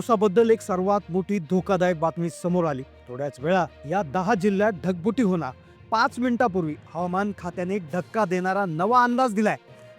पावसाबद्दल एक सर्वात मोठी धोकादायक बातमी समोर आली. थोड्याच वेळा या दहा जिल्ह्यात ढगबुटी होणार. पाच मिनिटापूर्वी हवामान खात्याने धक्का देणारा नवा अंदाज दिलाय.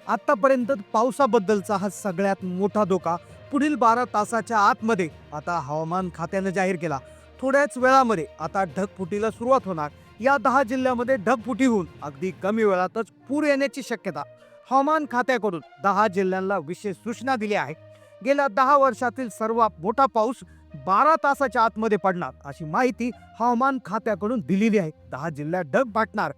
आतापर्यंत पावसाबद्दलचा हा सगळ्यात मोठा धोका पुढील बारा तासाच्या आतमध्ये आता हवामान खात्यानं जाहीर केला. थोड्याच वेळामध्ये आता ढगफुटीला सुरुवात होणार. या दहा जिल्ह्यामध्ये ढगफुटी होऊन अगदी कमी वेळातच पूर येण्याची शक्यता. हवामान खात्याकडून दहा जिल्ह्यांना विशेष सूचना दिली आहे गेल्या दहा वर्षातील सर्वात मोठा पाऊस बारा तासाच्या आतमध्ये पडणार अशी माहिती हवामान खात्याकडून दिलेली आहे. दहा जिल्ह्यात ढग पाटणार.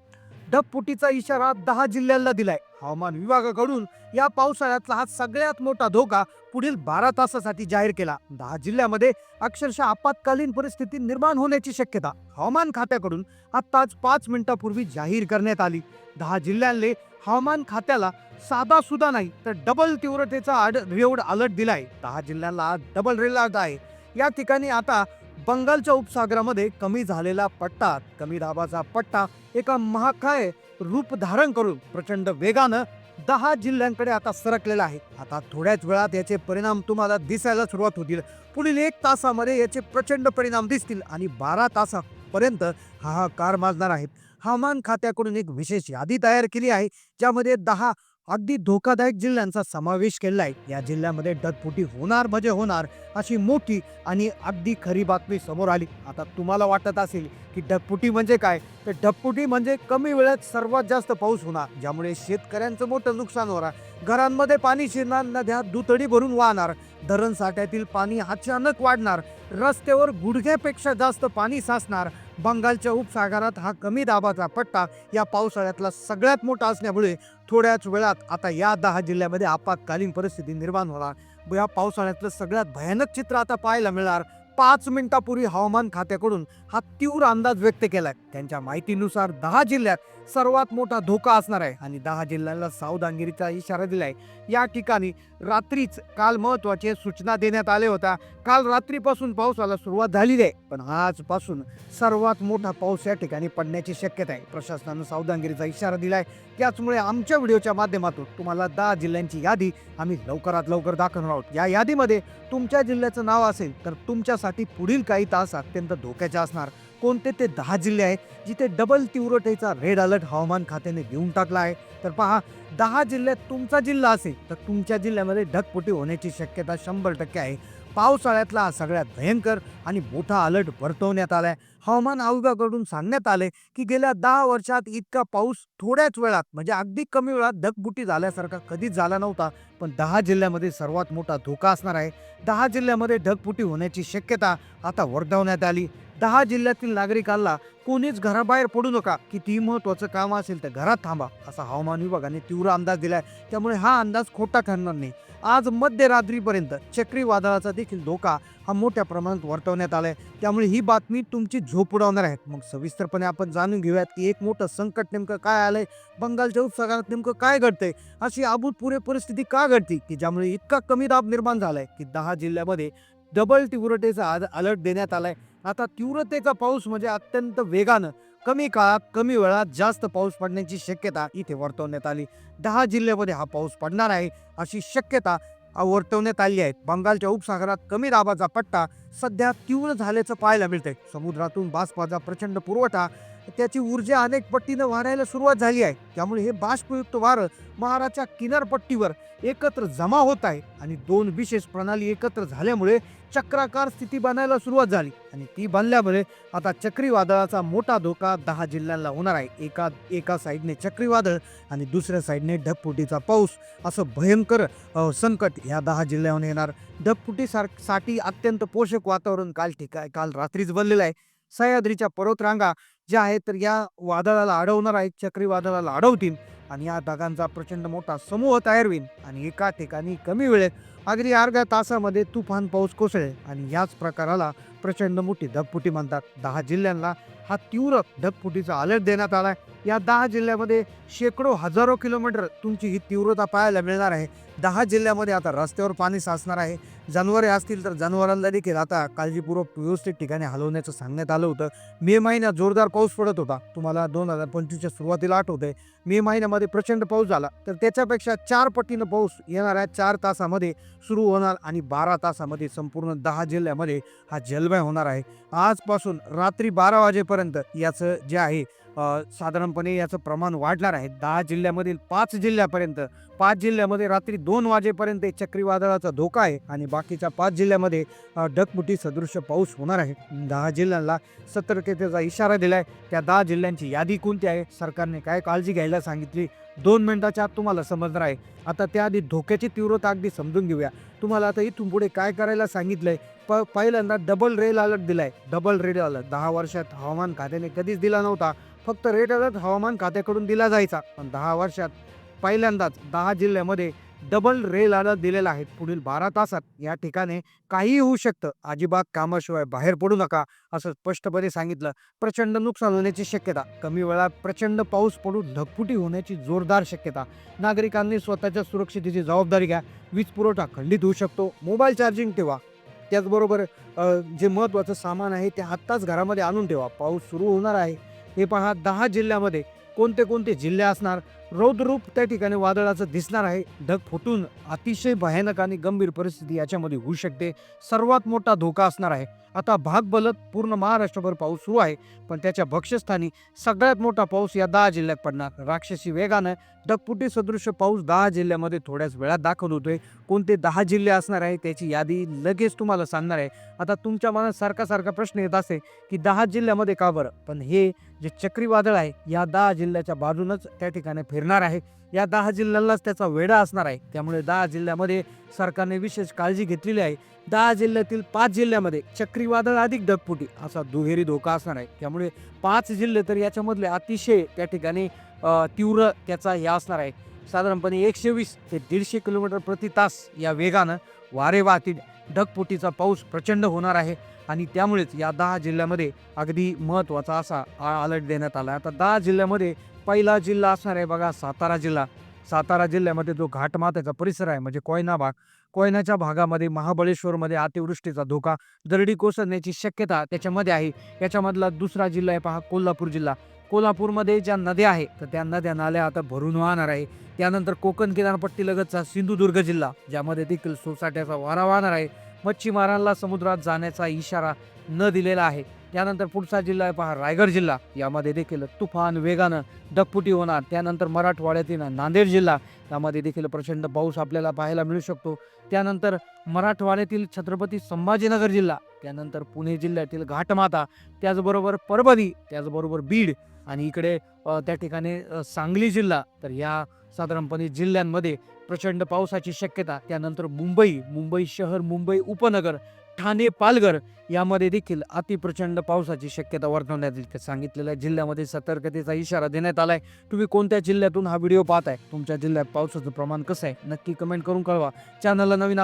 ढगफुटीचा इशारा दहा जिल्ह्यांना दिलाय. हवामान विभागाकडून या पावसाळ्यातला हा सगळ्यात मोठा धोका पुढील बारा तासासाठी जाहीर केला. दहा जिल्ह्यामध्ये अक्षरशः आपत्कालीन परिस्थिती निर्माण होण्याची शक्यता. हवामान खात्याकडून आत्ताच पाच मिनिटापूर्वी जाहीर करण्यात आली. दहा जिल्ह्यांनी हवामान खात्याला साधा सुद्धा नाही तर डबल तीव्रतेचा आड रेड अलर्ट दिलाय. दहा जिल्ह्याला आज डबल रेड अलर्ट आहे. या ठिकाणी आता बंगालच्या उपसागरामध्ये कमी झालेला पट्टा कमी दाबाचा पट्टा एका महाकाय रूप धारण करून प्रचंड वेगानं दहा जिल्ह्यांकडे आता सरकलेला आहे. आता थोड्याच वेळात याचे परिणाम तुम्हाला दिसायला सुरुवात होतील. पुढील एक तासामध्ये याचे प्रचंड परिणाम दिसतील आणि बारा तासापर्यंत हाहाकार माजणार आहेत. हवामान खात्याकडून एक विशेष यादी तयार केली आहे ज्यामध्ये दहा अगदी धोकादायक जिल्ह्यांचा समावेश केलाय. आहे या जिल्ह्यामध्ये ढगफुटी होणार म्हणजे होणार अशी मोठी आणि अगदी खरी बातमी समोर आली. आता तुम्हाला वाटत असेल की डगपुटी म्हणजे काय? तर ढगफुटी म्हणजे कमी वेळात सर्वात जास्त पाऊस होणार ज्यामुळे शेतकऱ्यांचं मोठं नुकसान होणार. घरांमध्ये पाणी शिरणार नद्या दुतडी भरून वाहणार. धरण साठ्यातील पाणी अचानक वाढणार. रस्त्यावर गुडघ्यापेक्षा जास्त पाणी साचणार. बंगालच्या उपसागरात हा कमी दाबाचा पट्टा या पावसाळ्यातला सगळ्यात मोठा असल्यामुळे थोड्याच वेळात आता या दहा जिल्ह्यामध्ये आपत्कालीन परिस्थिती निर्माण होणार. या पावसाळ्यातलं सगळ्यात भयानक चित्र आता पाहायला मिळणार. पाच मिनिटापूर्वी हवामान खात्याकडून हा तीव्र अंदाज व्यक्त केलाय. त्यांच्या माहितीनुसार दहा जिल्ह्यात सर्वात मोठा धोका असणार आहे आणि दहा जिल्ह्यांना सावधानगिरीचा इशारा दिलाय. या ठिकाणी रात्रीच काल महत्त्वाचे सूचना देण्यात आल्या होत्या. काल रात्रीपासून पावसाला सुरुवात झालेली आहे पण आजपासून सर्वात मोठा पाऊस या ठिकाणी पडण्याची शक्यता आहे. प्रशासनानं सावधानगिरीचा इशारा दिला आहे त्याचमुळे आमच्या व्हिडिओच्या माध्यमातून तुम्हाला दहा जिल्ह्यांची यादी आम्ही लवकरात लवकर दाखवणार आहोत. या यादीमध्ये तुमच्या जिल्ह्याचं नाव असेल तर तुमच्यासाठी पुढील काही तास अत्यंत धोक्याचे असणार. कोणते ते दहा जिल्हे आहेत जिथे डबल तीव्रतेचा रेड अलर्ट हवामान खात्याने घेऊन टाकला आहे? तर पहा दहा जिल्ह्यात तुमचा जिल्हा असेल तर तुमच्या जिल्ह्यामध्ये ढगफुटी होण्याची शक्यता शंभर टक्के आहे. पावसाळ्यातला हा सगळ्यात भयंकर आणि मोठा अलर्ट वर्तवण्यात आलाय. हवामान आयोगाकडून सांगण्यात आले की गेल्या दहा वर्षात इतका पाऊस थोड्याच वेळात म्हणजे अगदी कमी वेळात ढगबुटी झाल्यासारखा कधीच झाला नव्हता पण दहा जिल्ह्यामध्ये सर्वात मोठा धोका असणार आहे. दहा जिल्ह्यामध्ये ढगबुटी होण्याची शक्यता आता वर्तवण्यात आली. दहा जिल्ह्यातील नागरिकांना कोणीच घराबाहेर पडू नका. कितीही महत्वाचं काम असेल तर घरात थांबा असा हवामान विभागाने तीव्र अंदाज दिलाय. त्यामुळे हा अंदाज खोटा ठरणार नाही. आज मध्यरात्रीपर्यंत चक्रीवादळाचा देखील धोका हा मोठ्या प्रमाणात वर्तवण्यात आलाय. त्यामुळे ही बातमी तुमची झोप उडवणार आहे. मग सविस्तरपणे आपण जाणून घेऊयात की एक मोठं संकट नेमकं काय आलंय बंगालच्या उपसागरात नेमकं काय घडतंय अशी अभूतपूर्व परिस्थिती का घडती की ज्यामुळे इतका कमी दाब निर्माण झालाय की दहा जिल्ह्यामध्ये डबल तीव्रतेचा अलर्ट देण्यात आलाय. आता तीव्रतेचा पाऊस म्हणजे अत्यंत वेगानं कमी काळात कमी वेळात जास्त पाऊस पडण्याची शक्यता इथे वर्तवण्यात आली. दहा जिल्ह्यामध्ये हा पाऊस पडणार आहे अशी शक्यता वर्तवण्यात आली आहे. बंगालच्या उपसागरात कमी दाबाचा पट्टा सध्या तीव्र झाल्याचं पाहायला मिळतंय. समुद्रातून बाष्पाचा प्रचंड पुरवठा त्याची ऊर्जा अनेक पट्टीनं वाढायला सुरुवात झाली आहे. त्यामुळे हे बाष्पयुक्त वारं महाराच्या किनारपट्टीवर एकत्र जमा होत आहे आणि दोन विशेष प्रणाली एकत्र झाल्यामुळे चक्राकार स्थिती बनायला सुरुवात झाली. आणि ती बनल्यामुळे आता चक्रीवादळाचा मोठा धोका दहा जिल्ह्यांना होणार आहे. एका एका साईडने चक्रीवादळ आणि दुसऱ्या साईडने ढगफुटीचा पाऊस. असं भयंकर संकट ह्या दहा जिल्ह्याहून येणार. ढगफुटी साठी अत्यंत पोषक वातावरण काल ठिका काल रात्रीच बनलेलं आहे. सह्याद्रीच्या पर्वतरांगा ज्या आहेत तर या वादळाला अडवणार आहेत चक्रीवादळाला अडवतील आणि या ढगांचा प्रचंड मोठा समूह तयार होईल आणि एका ठिकाणी कमी वेळेत अगदी अर्ध्या तासामध्ये तुफान पाऊस कोसळेल आणि याच प्रकाराला प्रचंड मोठी ढगफुटी म्हणतात. दहा जिल्ह्यांना हा तीव्र ढगफुटीचा अलर्ट देण्यात आला आहे या दहा जिल्ह्यामध्ये शेकडो हजारो किलोमीटर तुमची ही तीव्रता पाहायला मिळणार आहे. दहा जिल्ह्यामध्ये आता रस्त्यावर पाणी साचणार आहे. जनावरे असतील तर जनावरांना देखील आता काळजीपूर्वक व्यवस्थित ठिकाणी हलवण्याचं सांगण्यात आलं होतं. मे महिन्यात जोरदार पाऊस पडत होता. तुम्हाला दोन हजार पंचवीसच्या सुरुवातीला आठवते मे महिन्यामध्ये प्रचंड पाऊस झाला. तर त्याच्यापेक्षा चार पटीनं पाऊस येणाऱ्या चार तासामध्ये सुरू होणार आणि बारा तासामध्ये संपूर्ण दहा जिल्ह्यामध्ये हा जलमय होणार आहे. आजपासून रात्री बारा वाजेपर्यंत याचं जे आहे साधारणपणे याचं प्रमाण वाढणार आहे. दहा जिल्ह्यामधील पाच जिल्ह्यापर्यंत पाच जिल्ह्यामध्ये रात्री दोन वाजेपर्यंत चक्रीवादळाचा धोका आहे आणि बाकीच्या पाच जिल्ह्यामध्ये ढकमुटी सदृश सदृश्य पाऊस होणार आहे. दहा जिल्ह्यांना सतर्कतेचा इशारा दिला आहे त्या दहा जिल्ह्यांची यादी कोणती आहे? सरकारने काय काळजी घ्यायला सांगितली? दोन मिनिटाच्या आत तुम्हाला समजणार आहे. आता त्याआधी धोक्याची तीव्रता अगदी समजून घेऊया. तुम्हाला आता इथून पुढे काय करायला सांगितलंय? प पहिल्यांदा डबल रेड अलर्ट दिलाय. डबल रेड अलर्ट दहा वर्षात हवामान खात्याने कधीच दिला नव्हता. फक्त रेड अलर्ट हवामान खात्याकडून दिला जायचा. पण दहा वर्षात पहिल्यांदाच दहा जिल्ह्यामध्ये डबल रेल अलर्ट दिलेला आहे. पुढील बारा तासात या ठिकाणी काहीही होऊ शकतं. अजिबात कामाशिवाय बाहेर पडू नका असं स्पष्टपणे सांगितलं. प्रचंड नुकसान होण्याची शक्यता. कमी वेळात प्रचंड पाऊस पडून ढगफुटी होण्याची जोरदार शक्यता. नागरिकांनी स्वतःच्या सुरक्षितेची जबाबदारी घ्या. वीज पुरवठा खंडित होऊ शकतो. मोबाईल चार्जिंग ठेवा. त्याचबरोबर जे महत्त्वाचं सामान आहे ते आत्ताच घरामध्ये आणून ठेवा. पाऊस सुरू होणार आहे. हे पहा दहा जिल्ह्यामध्ये कोणते कोणते जिल्हे असणार? रौद्ररूप त्या ठिकाणी वादळाचं दिसणार आहे. ढग फुटून अतिशय भयानक आणि गंभीर परिस्थिती याच्यामध्ये होऊ शकते. सर्वात मोठा धोका असणार आहे. आता भाग बलत पूर्ण महाराष्ट्रभर पाऊस सुरू आहे पण त्याच्या भक्ष्यस्थानी सगळ्यात मोठा पाऊस या दहा जिल्ह्यात पडणार. राक्षसी वेगानं ढगपुटी सदृश्य पाऊस दहा जिल्ह्यामध्ये थोड्याच वेळात दाखल होतोय. कोणते दहा जिल्हे असणार आहे त्याची यादी लगेच तुम्हाला सांगणार आहे. आता तुमच्या मनात सारखा सारखा प्रश्न येत असे की दहा जिल्ह्यामध्ये का बरं? पण हे जे चक्रीवादळ आहे या दहा जिल्ह्याच्या बाजूनच त्या ठिकाणी फिरणार आहे. या दहा जिल्ह्यांनाच त्याचा वेढा असणार आहे. त्यामुळे दहा जिल्ह्यामध्ये सरकारने विशेष काळजी घेतलेली आहे. दहा जिल्ह्यातील पाच जिल्ह्यामध्ये चक्रीवादळ अधिक ढगफुटी असा दुहेरी धोका असणार आहे. त्यामुळे पाच जिल्हे तर याच्यामधले अतिशय त्या ठिकाणी तीव्र त्याचा हे असणार आहे. साधारणपणे एकशे वीस ते दीडशे किलोमीटर प्रति तास या वेगानं वारे वाहतील. ढगफुटीचा पाऊस प्रचंड होणार आहे आणि त्यामुळेच या दहा जिल्ह्यामध्ये अगदी महत्त्वाचा असा अलर्ट देण्यात आला आता दहा जिल्ह्यामध्ये पहिला जिल्हा असणार आहे बघा सातारा जिल्हा. सातारा जिल्ह्यामध्ये जो घाटमाथ्याचा परिसर आहे म्हणजे कोयना भाग कोयनाच्या भागामध्ये महाबळेश्वरमध्ये अतिवृष्टीचा धोका दरडी कोसळण्याची शक्यता त्याच्यामध्ये आहे. याच्यामधला दुसरा जिल्हा आहे पहा कोल्हापूर जिल्हा. कोल्हापूरमध्ये ज्या नद्या आहे तर त्या नद्या नाल्या आता भरून वाहणार आहे. त्यानंतर कोकण किनारपट्टीलगतचा सिंधुदुर्ग जिल्हा ज्यामध्ये देखील सोसाट्याचा वारा वाहणार आहे. मच्छीमारांना समुद्रात जाण्याचा इशारा न दिलेला आहे. त्यानंतर पुढचा जिल्हा आहे पहा रायगड जिल्हा. यामध्ये देखील तुफान वेगानं ढगफुटी होणार. त्यानंतर मराठवाड्यातील नांदेड जिल्हा यामध्ये देखील प्रचंड पाऊस आपल्याला पाहायला मिळू शकतो. त्यानंतर मराठवाड्यातील छत्रपती संभाजीनगर जिल्हा त्यानंतर पुणे जिल्ह्यातील घाटमाता त्याचबरोबर परभणी त्याचबरोबर बीड आणि इकडे त्या ठिकाणी सांगली जिल्हा. तर या साधारणपणे जिल्ह्यांमध्ये प्रचंड पावसाची शक्यता. त्यानंतर मुंबई मुंबई शहर मुंबई उपनगर ठाणे पालघर यामध्ये देखील अतिप्रचंड पावसाची शक्यता वर्तवण्यात इतक्या सांगितलेलं आहे जिल्ह्यामध्ये सतर्कतेचा इशारा देण्यात आलाय. तुम्ही कोणत्या जिल्ह्यातून हा व्हिडिओ पाहताय? तुमच्या जिल्ह्यात पावसाचं प्रमाण कसं आहे? नक्की कमेंट करून कळवा. चॅनलला नवीन